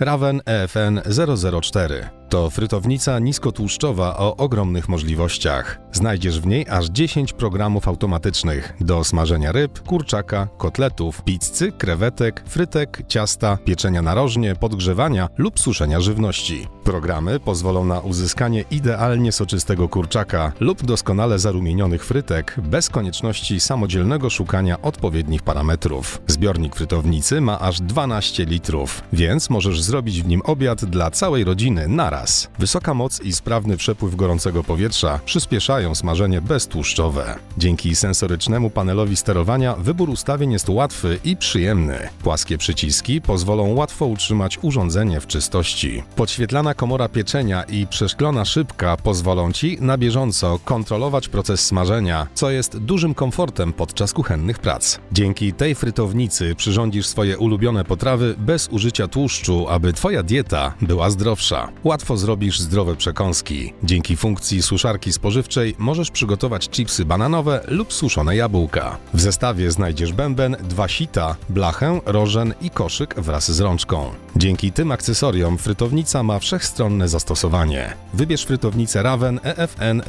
Raven EFN 004 to frytownica niskotłuszczowa o ogromnych możliwościach. Znajdziesz w niej aż 10 programów automatycznych do smażenia ryb, kurczaka, kotletów, pizzy, krewetek, frytek, ciasta, pieczenia narożnie, podgrzewania lub suszenia żywności. Programy pozwolą na uzyskanie idealnie soczystego kurczaka lub doskonale zarumienionych frytek bez konieczności samodzielnego szukania odpowiednich parametrów. Zbiornik frytownicy ma aż 12 litrów, więc możesz zrobić w nim obiad dla całej rodziny naraz. Wysoka moc i sprawny przepływ gorącego powietrza przyspieszają smażenie beztłuszczowe. Dzięki sensorycznemu panelowi sterowania wybór ustawień jest łatwy i przyjemny. Płaskie przyciski pozwolą łatwo utrzymać urządzenie w czystości. Podświetlana komora pieczenia i przeszklona szybka pozwolą Ci na bieżąco kontrolować proces smażenia, co jest dużym komfortem podczas kuchennych prac. Dzięki tej frytownicy przyrządzisz swoje ulubione potrawy bez użycia tłuszczu, aby Twoja dieta była zdrowsza. Łatwo zrobisz zdrowe przekąski. Dzięki funkcji suszarki spożywczej możesz przygotować chipsy bananowe lub suszone jabłka. W zestawie znajdziesz bęben, dwa sita, blachę, rożen i koszyk wraz z rączką. Dzięki tym akcesoriom frytownica ma wszechstronne zastosowanie. Wybierz frytownicę Raven EFN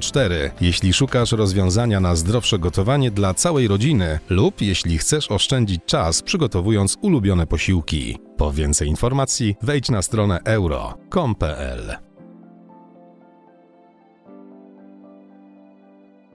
004, jeśli szukasz rozwiązania na zdrowsze gotowanie dla całej rodziny lub jeśli chcesz oszczędzić czas przygotowując ulubione posiłki. Po więcej informacji wejdź na stronę euro.com.pl